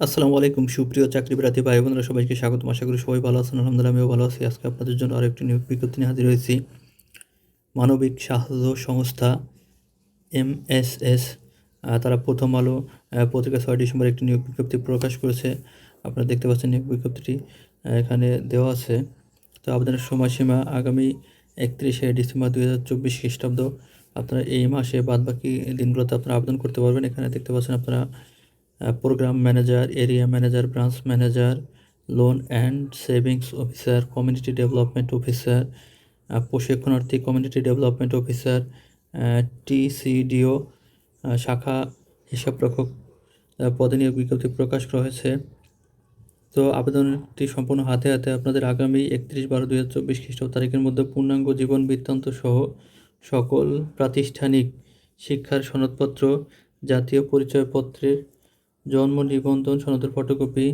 আসসালামু আলাইকুম, সুপ্রিয় চাকরি প্রার্থী ভাই বোনেরা, সবাইকে স্বাগতম। আশা করি সবাই ভালো আছেন, আলহামদুলিল্লাহ আমিও ভালো আছি। আজকে আপনাদের জন্য আরও একটি নিয়োগ বিজ্ঞপ্তি নিয়ে হাজির হয়েছি। মানবিক সাহায্য সংস্থা এম এস এস তারা প্রথম আলো পত্রিকা ছয় ডিসেম্বর একটি নিয়োগ বিজ্ঞপ্তি প্রকাশ করেছে। আপনারা দেখতে পাচ্ছেন নিয়োগ বিজ্ঞপ্তিটি এখানে দেওয়া আছে। তো আবেদনের সময়সীমা আগামী একত্রিশে ডিসেম্বর দুই হাজার চব্বিশ খ্রিস্টাব্দ। আপনারা এই মাসে বাদবাকি দিনগুলোতে আপনারা আবেদন করতে পারবেন। এখানে দেখতে পাচ্ছেন আপনারা program manager area manager branch manager loan and savings officer community development officer প্রশিক্ষণার্থী community development officer TCDO শাখা হিসাবরক্ষক পদে নিয়োগ বিজ্ঞপ্তি প্রকাশ হয়েছে তো আবেদনটি সম্পূর্ণ হাতে হাতে আপনাদের আগামী একত্রিশ বারো দুই হাজার চব্বিশ খ্রিস্টাব্দ তারিখের মধ্যে পূর্ণাঙ্গ জীবন বৃত্তান্ত সহ সকল প্রাতিষ্ঠানিক শিক্ষার সনদপত্র, জাতীয় পরিচয়পত্রের জন্ম, নিবন্ধন সনদের ফটোকপি,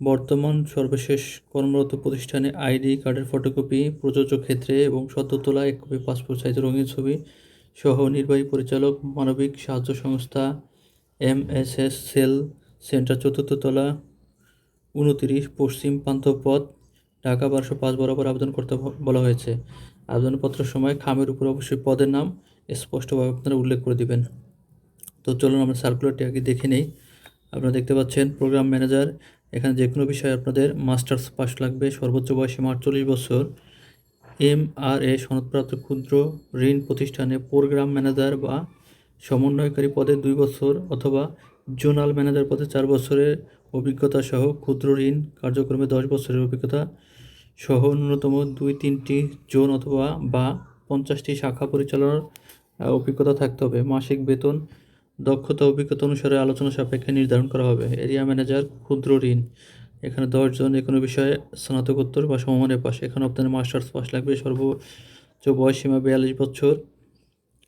বর্তমান সর্বশেষ কর্মরত প্রতিষ্ঠানে আইডি কার্ডের ফটোকপি, প্রযোজ্য ক্ষেত্রে এবং সদ্য তোলা এক কপি, পাসপোর্ট সাইজের রঙিন ছবি সহ নির্বাহী পরিচালক, মানবিক সাহায্য সংস্থা M S S cell centre চতুর্থ তলা, উনতিরিশ পশ্চিম পান্থপথ, ঢাকা বারোশো পাঁচ বরাবর আবেদন করতে বলা হয়েছে। আবেদনপত্রের সময় খামের উপর অবশ্যই পদের নাম স্পষ্টভাবে আপনারা উল্লেখ করে দিবেন। তো চলুন আমরা সার্কুলারটি আগে দেখে নেই। আপনারা দেখতে পাচ্ছেন প্রোগ্রাম ম্যানেজার এখানে যে কোনো বিষয়ে আপনাদের মাস্টার্স পাস লাগবে, সর্বোচ্চ বয়সীমা আটচল্লিশ বছর। এম আর এ সনদপ্রাপ্ত ক্ষুদ্র ঋণ প্রতিষ্ঠানে প্রোগ্রাম ম্যানেজার বা সমন্বয়কারী পদে দুই বছর অথবা জোনাল ম্যানেজার পদে চার বছরের অভিজ্ঞতা সহ ক্ষুদ্র ঋণ কার্যক্রমে দশ বছরের অভিজ্ঞতা সহ ন্যূনতম দুই তিনটি জোন অথবা বা পঞ্চাশটি শাখা পরিচালনার অভিজ্ঞতা থাকতে হবে। মাসিক বেতন দক্ষতা অভিজ্ঞতা অনুসারে আলোচনা সাপেক্ষে নির্ধারণ করা হবে। এরিয়া ম্যানেজার ক্ষুদ্র ঋণ। এখানে দশজন যে কোনো বিষয়ে স্নাতকোত্তর বা সমমানের পাশে। এখানে আপনাদের মাস্টার্স পাস লাগবে, সর্বোচ্চ বয়স সীমা বিয়াল্লিশ বছর।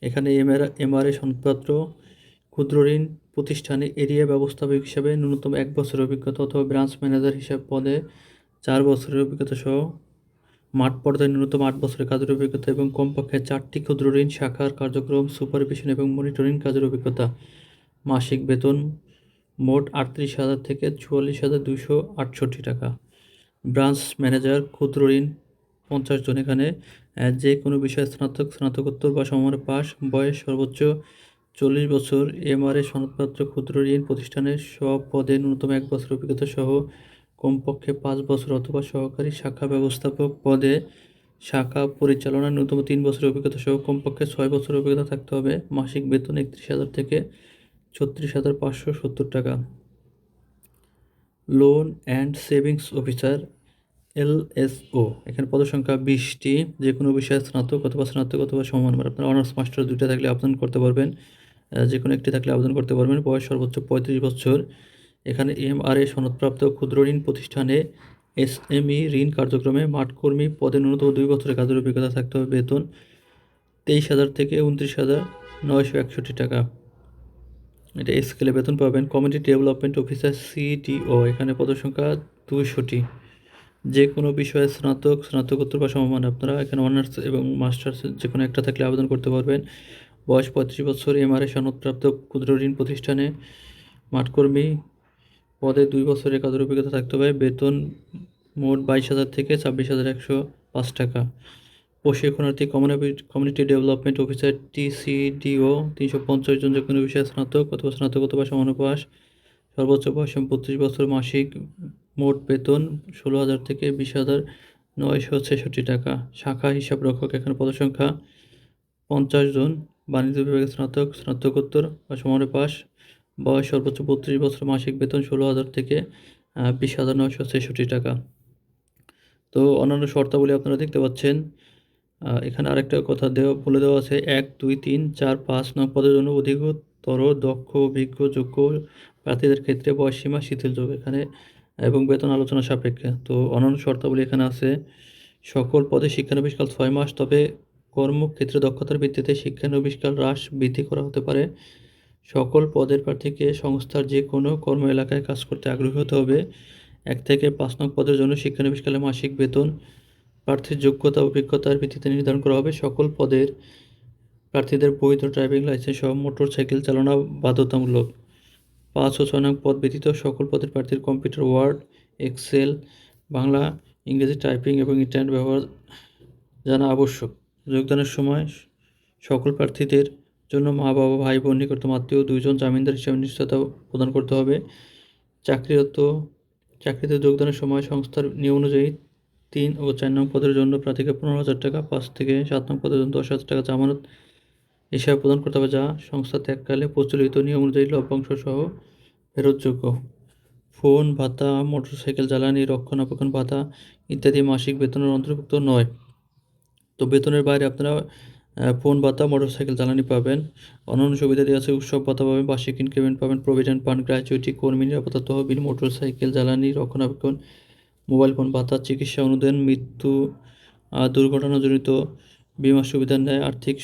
এখানে এমআর এমআরএ সনদপত্র ক্ষুদ্র ঋণ প্রতিষ্ঠানে এরিয়া ব্যবস্থাপক হিসাবে ন্যূনতম এক বছরের অভিজ্ঞতা অথবা ব্রাঞ্চ ম্যানেজার হিসাব পদে চার বছরের অভিজ্ঞতা সহ মাঠ পর্যায়ে ন্যূনতম আট বছরের কাজের অভিজ্ঞতা এবং কমপক্ষে চারটি ক্ষুদ্র ঋণ শাখার কার্যক্রম, সুপারভিশন এবং মনিটরিং কাজের অভিজ্ঞতা। মাসিক বেতন মোট আটত্রিশ হাজার থেকে চুয়াল্লিশ হাজার দুশো আটষট্টি টাকা। ব্রাঞ্চ ম্যানেজার, ক্ষুদ্র ঋণ, পঞ্চাশ জন। এখানে যে কোনো বিষয়ে স্নাতক, স্নাতকোত্তর বা সমমানের পাস বয়স সর্বোচ্চ চল্লিশ বছর এমআরএ সনদপত্র, ক্ষুদ্র ঋণ প্রতিষ্ঠানের সব পদে ন্যূনতম এক বছর অভিজ্ঞতা সহ কমপক্ষে পাঁচ বছর অথবা সহকারী শাখা ব্যবস্থাপক পদে শাখা পরিচালনার ন্যূনতম তিন বছরের অভিজ্ঞতা সহ কমপক্ষে ছয় বছরের অভিজ্ঞতা থাকতে হবে। মাসিক বেতন একত্রিশ হাজার থেকে ছত্রিশ হাজার পাঁচশো সত্তর টাকা। Loan and savings officer L LSO এখানে পদসংখ্যা বিশটি যে কোনো বিষয়ে স্নাতক অথবা স্নাতক অথবা সমান মানে আপনার অনার্স মাস্টার দুইটা থাকলে আবেদন করতে পারবেন যে কোনো একটি থাকলে আবেদন করতে পারবেন। বয়স সর্বোচ্চ পঁয়ত্রিশ বছর। এখানে এম আর এ সনদপ্রাপ্ত ক্ষুদ্র ঋণ প্রতিষ্ঠানে এসএমই ঋণ কার্যক্রমে মাঠকর্মী পদে ন্যূনতম দুই বছরের কাজের অভিজ্ঞতা থাকতে হবে। বেতন তেইশ হাজার থেকে উনত্রিশ হাজার নয়শো একষট্টি টাকা। এটা স্কেলে বেতন পাবেন। Community development officer CDO. এখানে পদসংখ্যা দুইশোটি। যে কোনো বিষয়ে স্নাতক, স্নাতকোত্তর বা সমমান আপনারা এখানে অনার্স এবং মাস্টার্স যে কোনো একটা থাকলে আবেদন করতে পারবেন। বয়স পঁয়ত্রিশ বছর, এমআরএ সনদপ্রাপ্ত ক্ষুদ্র ঋণ প্রতিষ্ঠানে মাঠকর্মী পদে দুই বছরের কাজের অভিজ্ঞতা থাকতে হবে। বেতন মোট বাইশ হাজার থেকে ছাব্বিশ হাজার একশো পাঁচ টাকা। প্রশিক্ষণার্থী community community development officer TCDO, তিনশো পঞ্চাশ জন যে কোনো বিষয়ে স্নাতক অথবা স্নাতকোত্তর বা সমানুপাস। সর্বোচ্চ বয়স বত্রিশ বছর মাসিক মোট বেতন ষোলো হাজার থেকে বিশ হাজার নয়শো ছেষট্টি টাকা। শাখা হিসাব রক্ষক এখানে পদসংখ্যা পঞ্চাশ জন। বাণিজ্য বিভাগে স্নাতক, স্নাতকোত্তর বা সমানে পাস বয়স সর্বোচ্চ বত্রিশ বছর, মাসিক বেতন ষোলো হাজার থেকে বিশ হাজার নয়শো ছেষট্টি টাকা। তো অন্যান্য শর্তাবলী আপনারা দেখতে পাচ্ছেন। এখানে আরেকটা কথা দেওয়া, বলে দেওয়া আছে, এক, দুই, তিন, চার, পাঁচ নং পদের জন্য অধিকতর দক্ষ, অভিজ্ঞ, যোগ্য প্রার্থীদের ক্ষেত্রে বয়সসীমা শিথিলযোগ এখানে, এবং বেতন আলোচনা সাপেক্ষে। তো অন্যান্য শর্তাবলী এখানে আছে, সকল পদে শিক্ষানবিশকাল ছয় মাস, তবে কর্মক্ষেত্রে দক্ষতার ভিত্তিতে শিক্ষানবিশকাল হ্রাস বৃদ্ধি করা হতে পারে। সকল পদের প্রার্থীকে সংস্থার যে কোনো কর্ম এলাকায় কাজ করতে আগ্রহী হতে হবে। এক থেকে পাঁচ নং পদের জন্য শিক্ষানবিশকালে মাসিক বেতন, প্রার্থীর যোগ্যতা, অভিজ্ঞতার ভিত্তিতে নির্ধারণ করা হবে। সকল পদের প্রার্থীদের বৈধ ড্রাইভিং লাইসেন্স সহ মোটর সাইকেল চালনা বাধ্যতামূলক। পাঁচ ও ছয় নং পদ ব্যতীত সকল পদের প্রার্থীর কম্পিউটার ওয়ার্ড, এক্সেল, বাংলা, ইংরেজি টাইপিং এবং ইন্টারনেট ব্যবহার জানা আবশ্যক। যোগদানের সময় সকল প্রার্থীদের জন্য মা বাবা ভাই বোন নিকটতম আত্মীয় দুইজন জামিনদার হিসেবে নিশ্চয়তা প্রদান করতে হবে। চাকরিরত, চাকরিতে যোগদানের সময় সংস্থার নিয়ম অনুযায়ী তিন ও চার নং পদের জন্য প্রার্থীকে পনেরো হাজার টাকা, পাঁচ থেকে সাত নং পদের জন্য দশ হাজার টাকা জামানত হিসাবে প্রদান করতে হবে, যা সংস্থা ত্যাগকালে প্রচলিত নিয়ম অনুযায়ী লভ্যাংশ সহ ফেরতযোগ্য। ফোন, ভাতা, মোটরসাইকেল জ্বালানি, রক্ষণাবেক্ষণ ভাতা ইত্যাদি মাসিক বেতনের অন্তর্ভুক্ত নয়। তো বেতনের বাইরে আপনারা ফোন ভাতা মোটরসাইকেল জ্বালানি পাবেন। অন্যান্য সুবিধা দেওয়া আছে, উৎসব ভাতা পাবেন, বার্ষিক ইনক্রিমেন্ট পাবেন প্রভিডেন্ট ফান্ড গ্র্যাচুইটি কর্মী, নিরাপত্তা তহবিল, মোটরসাইকেল জ্বালানি, রক্ষণাবেক্ষণ মোবাইল ফোন ভাতা চিকিৎসা অনুদান, মৃত্যু দুর্ঘটনাজনিত বিমা সুবিধা নেয় আর্থিক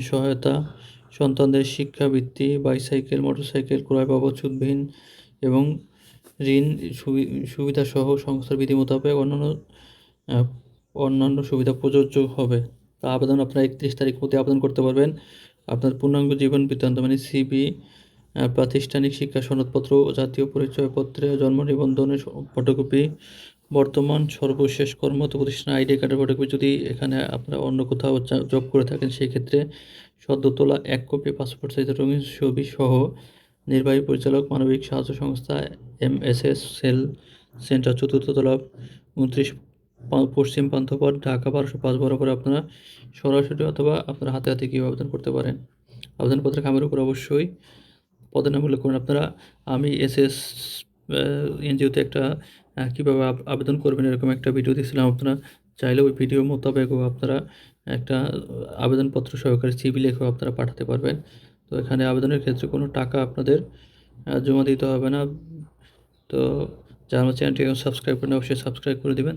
সহায়তা, সন্তানদের শিক্ষাবৃত্তি বাইসাইকেল মোটরসাইকেল ক্রয় বাবদ সুদবিহীন এবং ঋণ সুবি- সুবিধাসহ সংস্থার বিধি মোতাবেক অন্যান্য অন্যান্য সুবিধা প্রযোজ্য হবে। তা আবেদন আপনারা একত্রিশ তারিখ মধ্যে আবেদন করতে পারবেন। আপনার পূর্ণাঙ্গ জীবন বৃত্তান্ত মানে সিবি প্রাতিষ্ঠানিক শিক্ষা সনদপত্র, জাতীয় পরিচয়পত্রে, জন্ম নিবন্ধনের ফটোকপি, বর্তমান সর্বশেষ কর্মরত প্রতিষ্ঠান আইডি কার্ডের ফটোকপি যদি এখানে আপনারা অন্য কোথাও জব করে থাকেন সেই ক্ষেত্রে সদ্য তোলা এক কপি পাসপোর্ট সাইজের রঙিন ছবি সহ নির্বাহী পরিচালক, মানবিক সাহায্য সংস্থা এমএসএস সেল, সেন্টার চতুর্থ তলা, উনত্রিশ পা- প্রান্ত পান্থপথ, ঢাকা বারোশো পাঁচ বরাবর আপনারা সরাসরি অথবা আপনারা হাতে হাতে গিয়ে আবেদন করতে পারেন? আবেদনপত্রের খামের উপর অবশ্যই পদের নাম উল্লেখ করুন। আপনারা, আমি এস এস এনজিওতে একটা কীভাবে আবেদন করবেন এরকম একটা ভিডিও দিয়েছিলাম। আপনারা চাইলে ওই ভিডিও মোতাবেকও আপনারা একটা আবেদনপত্র সহকারে সিবি লেখেও আপনারা পাঠাতে পারবেন। তো এখানে আবেদনের ক্ষেত্রে কোনো টাকা আপনাদের জমা দিতে হবে না। তো যারা আমার চ্যানেলটি সাবস্ক্রাইব করেন অবশ্যই সাবস্ক্রাইব করে দিবেন।